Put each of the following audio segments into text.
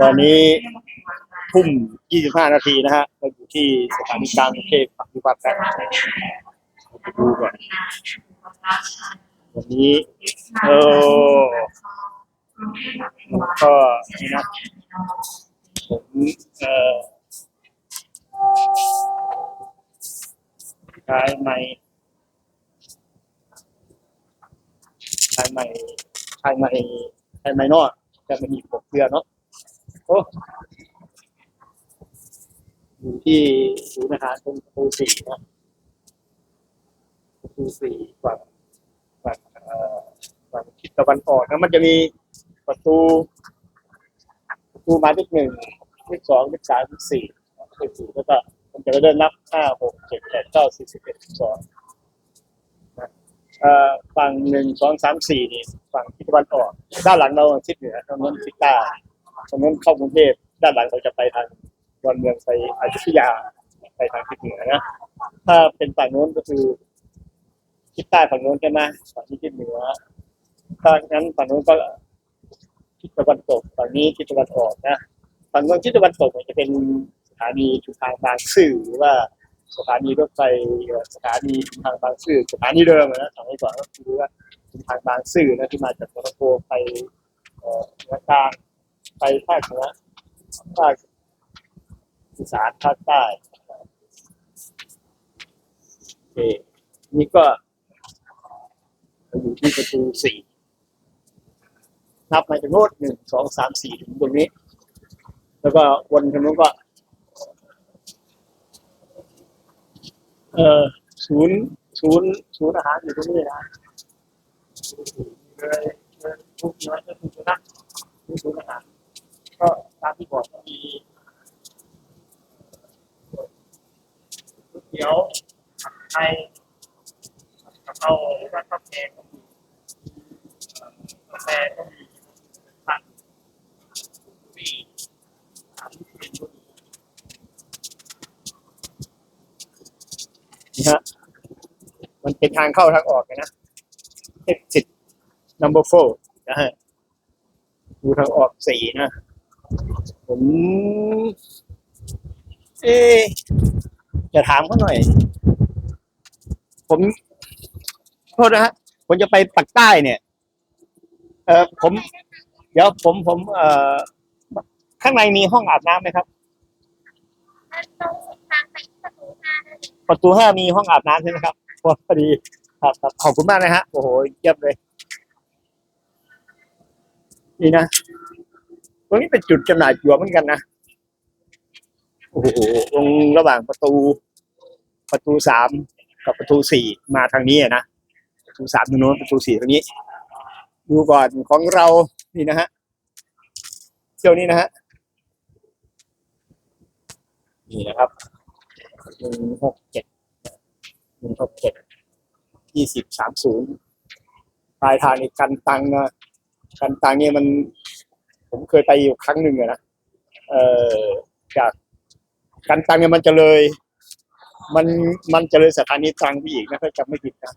ตอนนี้ทุ่ม 25 นาทีนะฮะเราอยู่ที่สถานีกลางกรุงเทพปฏิบัติการไปดูก่อนวันนี้เออก็นี่นะผมเอ่อใช้ไม้ใช้ไม้ใช้ไม้ใช้ไม้นอก แต่มันมีปกเกลือเนาะโอ้อยู่ที่ศูนย์อาหารตรงประตูสี่นะประตูสี่ฝั่งฝั่งเอ่อฝั่งทิศตะวันออกนะมันจะมีประตู ประตูมายเลขหนึ่งเลขสองเลขสามเลขสี่เลขสี่แล้วก็มันจะเริ่มนับห้าหกเจ็ดแปดเก้าสิบสิบเอ็ดสิบสอง ฝั่งหนึ่งสองสามสี่นี่ฝั่งทิศตะวันออก ด้านหลังเราทิศเหนือทางโน้นทิศใต้ทางโน้นเข้ากรุงเทพด้านหลังเราจะไปทางดอนเมืองไปอยุธยาไปทางทิศเหนือนะถ้าเป็นฝั่งโน้นก็คือทิศใต้ฝั่งโน้นใช่ไหมฝั่งนี้ทิศเหนือถ้างั้นฝั่งโน้นก็ทิศตะวันตกฝั่งนี้ทิศตะวันออกนะฝั่งโน้นทิศตะวันตกเนี่ยจะเป็นสถานีชุมทางบางซื่อหรือว่า สถานีรถไฟสถานีทางบางซื่อสถานีเดิมอะนะสมัยก่อนก็คือว่าทางบางซื่อนะที่มาจากมอโกไปเอ่อเหนือกลางไปภาคเหนือภาคอีสานภาคใต้โอเคนี่ก็อยู่ที่ประตูสี่นับมาจากโน้นหนึ่งสองสามสี่ถึงตรงนี้ แล้วก็วนทางนู้นก็ เออศูนย์ศูนย์ศูนย์อาหารอยู่ตรงนี้นะเลยทุกน้อยก็คือนะศูนย์อาหารก็ตามที่บอกก็มีก๋วยเตี๋ยวผัดไทยกะเพราหรือว่าข้าวแกงก็มีเอ่อกาแฟก็มี ผัดปีนี่ฮะ มัน เป็นทางเข้าทางออกเลยนะ exit number four นะฮะดูทางออกสี่นะ ผม เอ๊ะจะถามเขาหน่อย ผมโทษนะฮะผมจะไปปักใต้เนี่ย เออผม เดี๋ยวผมผม เอ่อข้างในมีห้องอาบน้ำไหมครับตรงทางไปประตูห้านั่นเองประตูห้ามีห้องอาบน้ำใช่ไหมครับ พอดีครับครับขอบคุณมากนะฮะโอ้โหเยี่ยมเลย นี่นะตรงนี้เป็นจุดจำหน่ายตั๋วเหมือนกันนะโอ้โหตรงระหว่างประตู ประตูสามกับประตูสี่มาทางนี้อะนะประตูสามตรงโน้นประตูสี่ตรงนี้ ดูก่อนของเรานี่นะฮะเที่ยวนี้นะฮะนี่นะครับหนึ่งหกเจ็ด หนึ่งหกเจ็ดยี่สิบสามศูนย์ปลายทางนี่กันตังนะกันตังเนี่ยมัน ผมเคยไปอยู่ครั้งหนึ่งนะเอ่อจากกันตังเนี่ยมันจะเลย มันมันจะเลยสถานีตังไปอีกนะถ้าจำไม่ผิดนะ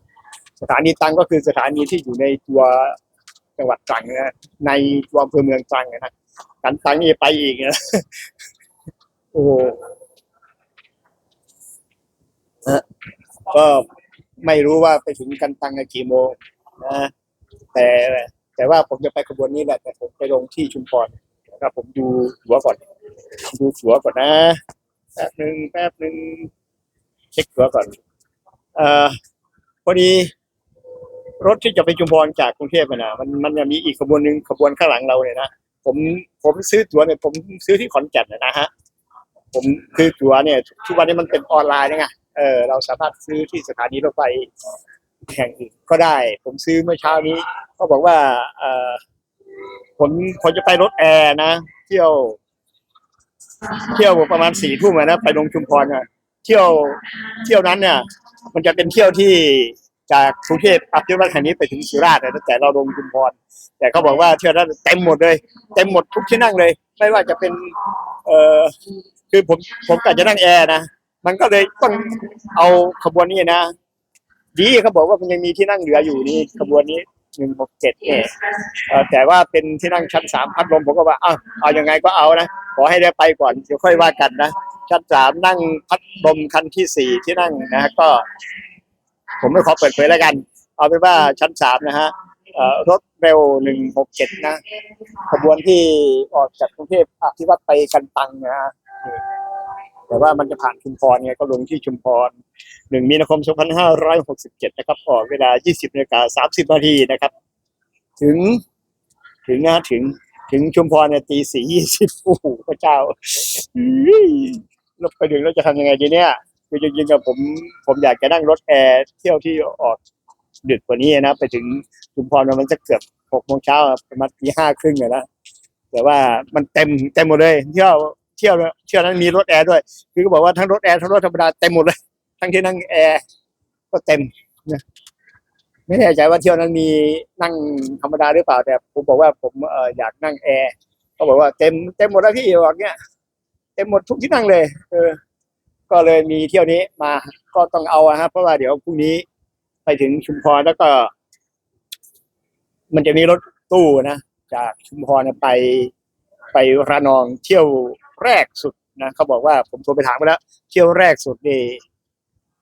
สถานีตังก็คือสถานีที่อยู่ในตัวจังหวัดตรังนะในตัวอำเภอเมืองตรังนะกันตังนี่ไปอีกนะโอ้โหฮะ ก็ไม่รู้ว่าไปถึงกันตังกี่โมงนะแต่แต่ว่าผมจะไปขบวนนี้แหละ แต่ผมไปลงที่ชุมพรนะครับผมดูหัวก่อน ดูหัวก่อนนะแป๊บหนึ่งแป๊บหนึ่งเช็คหัวก่อนเอ่อพอดีรถที่จะไปชุมพรจากกรุงเทพนะมันมันจะมีอีกขบวนหนึ่งขบวนข้างหลังเราเนี่ยนะผมผมซื้อตั๋วเนี่ยผมซื้อที่ขอนแก่นนะฮะผมคือตั๋วเนี่ย ทุกวันนี้มันเป็นออนไลน์นะไง เออเราสามารถซื้อที่สถานีรถไฟแห่งอื่นก็ได้ ผมซื้อเมื่อเช้านี้ ก็บอกว่าเออผมผมจะไปรถแอร์นะ เที่ยว เที่ยวประมาณสี่ทุ่มนะไปลงชุมพรอะเที่ยวเที่ยวนั้นเนี่ย มันจะเป็นเที่ยวที่จากกรุงเทพปับเที่ยวรถคันนี้ไปถึงสุราษฎร์แต่เราลงชุมพรแต่เขาบอกว่าเที่ยวนั้นเต็มหมดเลยเต็มหมดทุกที่นั่งเลย ไม่ว่าจะเป็น เออคือผมผมกะจะนั่งแอร์นะ มันก็เลยต้องเอาขบวนนี้นะ ดีเขาบอกว่ามันยังมีที่นั่งเหลืออยู่นี่ขบวนนี้หนึ่งหกเจ็ดเนี่ยเอ่อแต่ว่าเป็นที่นั่งชั้นสามพัดลมผมก็ว่าอ้าวเอายังไงก็เอานะขอให้ได้ไปก่อนเดี๋ยวค่อยว่ากันนะชั้นสามนั่งพัดลมคันที่สี่ที่นั่งนะฮะก็ ผมไม่ขอเปิดเผยแล้วกัน เอาเป็นว่าชั้นสามนะฮะเอ่อรถเร็วหนึ่งหกเจ็ดนะ ขบวนที่ออกจากกรุงเทพอภิวัตไปกันตังนะฮะนี่ แต่ว่ามันจะผ่านชุมพรไงก็ลงที่ชุมพรหนึ่งมีนาคมสองพันห้าร้อยหกสิบเจ็ดนะครับออกเวลายี่สิบนาฬิกาสามสิบนาทีนะครับ ถึงถึงนะถึงถึงชุมพรเนี่ยตีสี่ยี่สิบโอ้โหพระเจ้าอื้อเราไปถึงเราจะทำยังไงดีเนี่ยคือจริงๆกับผมผมอยากจะนั่งรถแอร์เที่ยวที่ออกดึกกว่านี้นะ ไปถึงชุมพรมันจะเกือบหกโมงเช้าประมาณตีห้าครึ่งอะนะแต่ว่ามันเต็มเต็มหมดเลยเที่ยว เที่ยวเที่ยวนั้นมีรถแอร์ด้วย คือก็บอกว่าทั้งรถแอร์ทั้งรถธรรมดาเต็มหมดเลย ทั้งที่นั่งแอร์ก็เต็มนะไม่แน่ใจว่าเที่ยวนั้นมีนั่งธรรมดาหรือเปล่า แต่ผมบอกว่าผมเอออยากนั่งแอร์เขาบอกว่าเต็มเต็มหมดแล้วพี่บอกเนี้ยเต็มหมดทุกที่นั่งเลยเออก็เลยมีเที่ยวนี้มาก็ต้องเอาอะฮะเพราะว่าเดี๋ยวพรุ่งนี้ไปถึงชุมพรแล้วก็ มันจะมีรถตู้นะจากชุมพรไปไประนองเที่ยว แรกสุดนะเขาบอกว่าผมโทรไปถามไปแล้ว เที่ยวแรกสุดนี่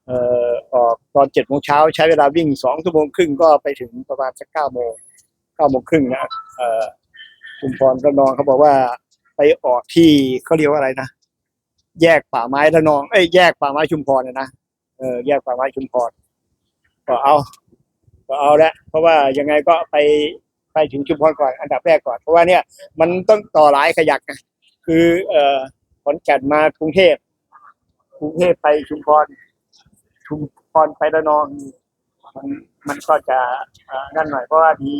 เอ่อออกตอนเจ็ดโมงเช้าใช้เวลาวิ่งสองชั่วโมงครึ่งก็ไปถึงประมาณสักเก้าโมงเก้าโมงครึ่งนะเอ่อชุมพรระนองเขาบอกว่าไปออกที่เขาเรียกว่าอะไรนะแยกป่าไม้ระนองเอ้ยแยกป่าไม้ชุมพรนะนะเออแยกป่าไม้ชุมพรก็เอา ก็เอาละเพราะว่ายังไงก็ไปไปถึงชุมพรก่อนอันดับแรกก่อนเพราะว่าเนี่ยมันต้องต่อหลายขยักนะ คือเอ่อขอนแก่นมากรุงเทพกรุงเทพไปชุมพรชุมพรไประนอง มันมันก็จะเอ่อนั่นหน่อยเพราะว่าดี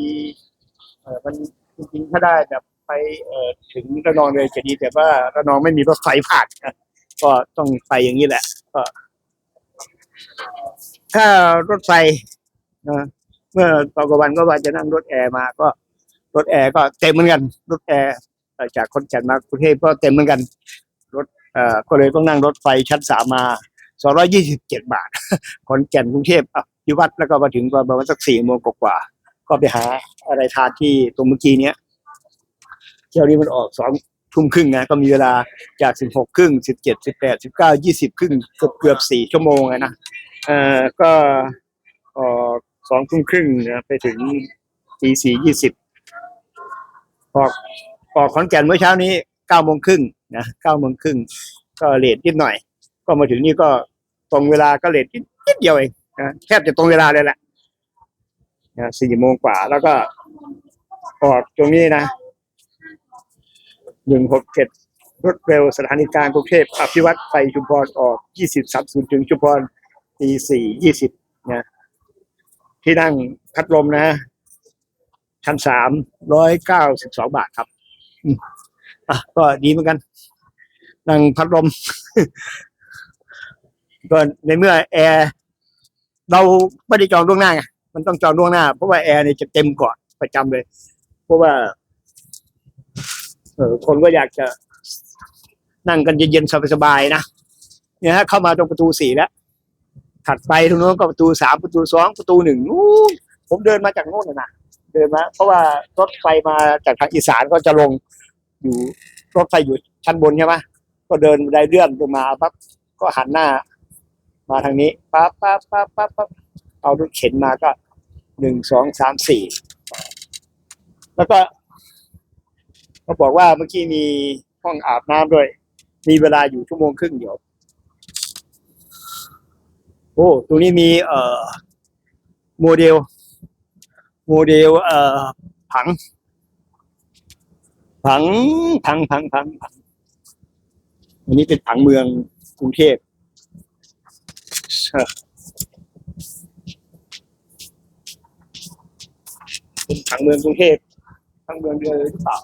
เออมันจริงๆถ้าได้แบบไปเอ่อถึงระนองเลยจะดีแต่ว่าระนองไม่มีรถไฟผ่านก็ต้องไปอย่างนี้แหละก็ถ้ารถไฟนะเมื่อตอนกลางวันก็ว่าจะนั่งรถแอร์มาก็รถแอร์ก็เต็มเหมือนกัน รถแอร์ จากคนแก่นมากรุงเทพก็เต็มเหมือนกันรถเอ่อก็เลยต้องนั่งรถไฟชั้นสามมาสองร้อยี่สิบเจ็ดบาทขอนแก่นกรุงเทพอะที่วัดแล้วก็มาถึงประมาณสักสี่โมงกว่าก็ไปหาอะไรทานที่ตรงเมื่อกี้เนี้ยเที่ยวนี้มันออกสองทุ่มครึ่งนะก็มีเวลาจากสิบหกครึ่งสิบเจ็ดสิบแปดสิบเก้ายี่สิบครึ่งเกือบเกือบสี่ชั่วโมงนะเอ่อก็ออกสองทุ่มครึ่งนะไปถึงตีสี่ยี่สิบออก ออกขอนแก่นเมื่อเช้านี้เก้าโมงครึ่งนะเก้าโมงครึ่งก็เลทนิดหน่อย ก็มาถึงนี่ก็ตรงเวลาก็เลทนิดนิดเดียวเองนะแทบจะตรงเวลาเลยแหละนะสี่โมงกว่าแล้วก็ออกตรงนี้นะหนึ่งหกเจ็ดรถเร็วสถานีกลางกรุงเทพอภิวัตไปชุมพรออกยี่สิบสามศูนย์ถึงชุมพรตีสี่ยี่สิบนะที่นั่งพัดลมนะ ชั้นสามร้อยเก้าสิบสองบาทครับ อืมอะก็ดีเหมือนกันนั่งพัดลม ก็ในเมื่อแอร์เราไม่ได้จองล่วงหน้าไงมันต้องจองล่วงหน้า เพราะว่าแอร์เนี่ยจะเต็มก่อนประจำเลย เพราะว่า เออคนก็อยากจะนั่งกันเย็นๆสบายๆนะเนี่ยฮะเข้ามาตรงประตูสี่แล้วถัดไปตรงโน้นก็ประตูสามประตูสองประตูหนึ่งนู้นผมเดินมาจากโน้นน่ะนะเดินมาเพราะว่ารถไฟมาจากทางอีสานก็จะลง อยู่รถไฟอยู่ชั้นบนใช่ไหมก็เดินได้เลื่อนลงมาปั๊บก็หันหน้า มาทางนี้ปั๊บปั๊บปั๊บปั๊บปั๊บเอารถเข็นมาก็หนึ่งสองสามสี่แล้วก็เขาบอกว่าเมื่อกี้มีห้องอาบน้ำด้วย มีเวลาอยู่ชั่วโมงครึ่งเดียว โอ้ตรงนี้มีเอ่อโมเดล โมเดลเอ่อผัง ผังผังผังผังผังอันนี้เป็นผังเมืองกรุงเทพเป็นผังเมืองกรุงเทพผังเมืองเลยหรือเปล่า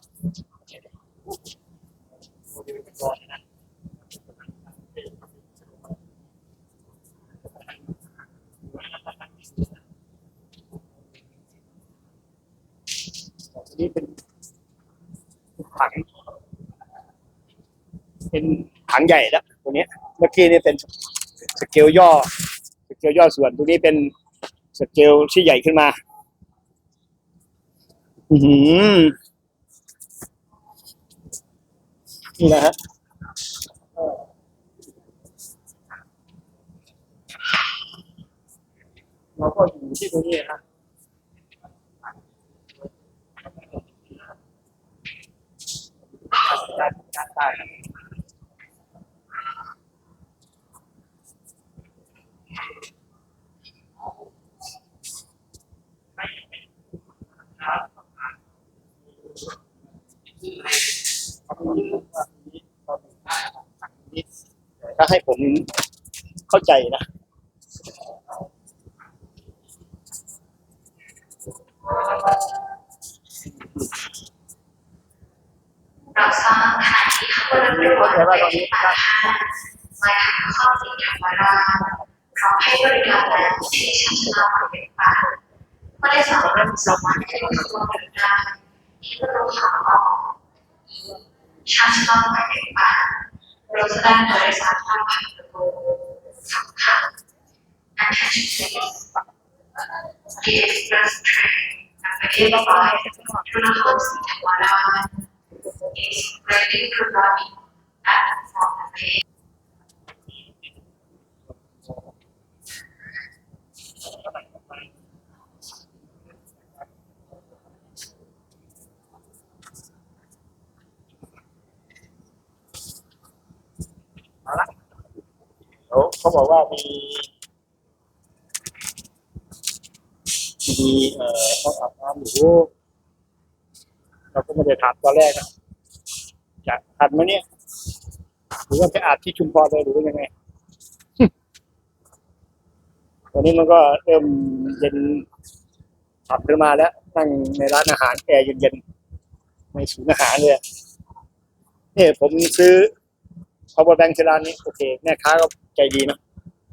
อันนี้เป็น ผัง เป็นผังใหญ่แล้วตรงนี้เมื่อกี้นี่เป็นสเกลย่อสเกลย่อส่วนตรงนี้เป็นสเกลที่ใหญ่ขึ้นมา อือหือนี่นะฮะเออเราก็อยู่ที่ตรงนี้นะ ด้านด้านใต้ถ้าให้ผมเข้าใจนะ เราสร้างสถานที่ขบวนรถ นป็นปากทามาทางเข้าติดธรรมราชพร้อมให้บริการแล้วที่ชั้นลาเป็นปากผู้โดยสารสามารถขึ้นขบวนรถได้ที่ประตูขาออกชั้นลาเป็นปากรถแสดงโดยสารทางผ่านประตูสำคัญ Attention please The express train number 85 to the house in Tamara is ready to run at from the page. เอาละเขาบอกว่ามีมีเอ่อห้องอาบน้ำอยู่เราก็ไม่ได้ถามตอนแรกนะจะทันไหมเนี่ย รือว่าไปอาบที่ชุมพรเลยหรือยังไงตอนนี้มันก็เริ่มเย็นขับขึ้นมาแล้ว นั่งในร้านอาหารแอร์เย็นๆในศูนย์อาหารเลยเนี่ยผมซื้อ power bank ที่ร้านนี้โอเคแม่ค้าก็ใจดีนะ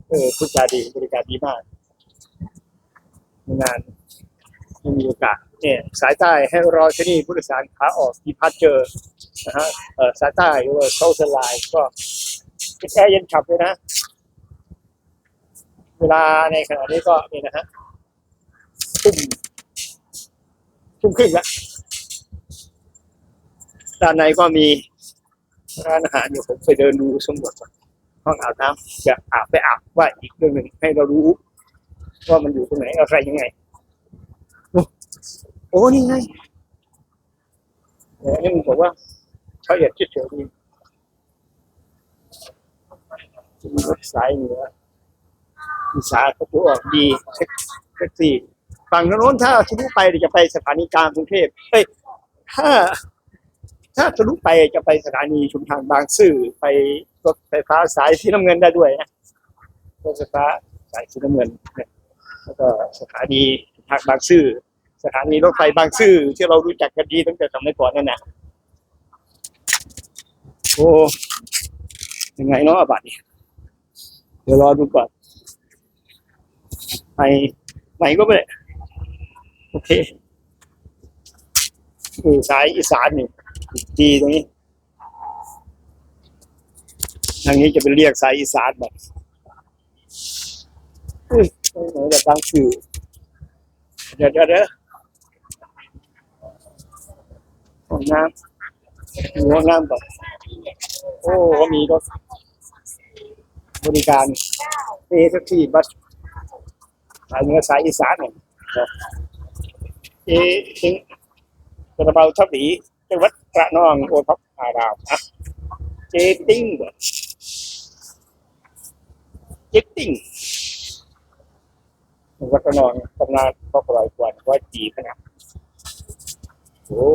เออพูดจาดีบริการดีมากมีงาน ไม่มีโอกาสเนี่ยสายใต้ให้รอที่นี่ผู้โดยสารขาออกที่พัดเจอนะฮะเออสายใต้หรือว่าเซาท์ไลน์ก็แอร์เย็นฉับเลยนะ เวลาในขณะนี้ก็นี่นะฮะทุ่มทุ่มครึ่งละด้านในก็มีร้านอาหารอยู่ผมไปเดินดูสำรวจก่อนห้องอาบน้ำจะอาบไปอาบว่าอีกเรื่องหนึ่งให้เรารู้ ว่ามันอยู่ตรงไหนอะไรยังไง โอ้นี่ไงเนี่มันบอกว่าเขาอยากเฉยๆดีมีรถสายเหนือมีสายประตูออกดีแท็กซี่ฝั่งโน้นถ้าทะลุไปจะไปสถานีกลางกรุงเทพเอ้ยถ้า ถ้าทะลุไปจะไปสถานีชุมทางบางซื่อไปรถไฟฟ้าสายสีน้ำเงินได้ด้วยนะรถไฟฟ้าสายสีน้ำเงินแล้วก็สถานีทางบางซื่อ สถานีรถไฟบางซื่อที่เรารู้จักกันดีตั้งแต่สมัยก่อนนั่นนะโอ้ยังไงเนาะบัตรนี่เดี๋ยวรอดูก่อนไปไหนก็ไม่ได้โอเคอสายอีสานนี่ดีตรงนี้ทางนี้จะเป็นเรียกสายอีสานแบบอุ้ยไหนแบบบางชื่อเดี๋ยวเดี๋ยว เดี๋ยวห้องน้ำมีห้องน้ำก่อนโอ้ก็มีรถบริการเอแท็กซี่บัสสายเหนือสายอีสานเนี่ยเอถึงกระเบาทับหลีจังหวัดกระนองโอท็อปอารามอะเจติ้งเจติ้งจังหวัดกระนองตำนานก็ปล่อยกวนว่าจีขนาดโอ้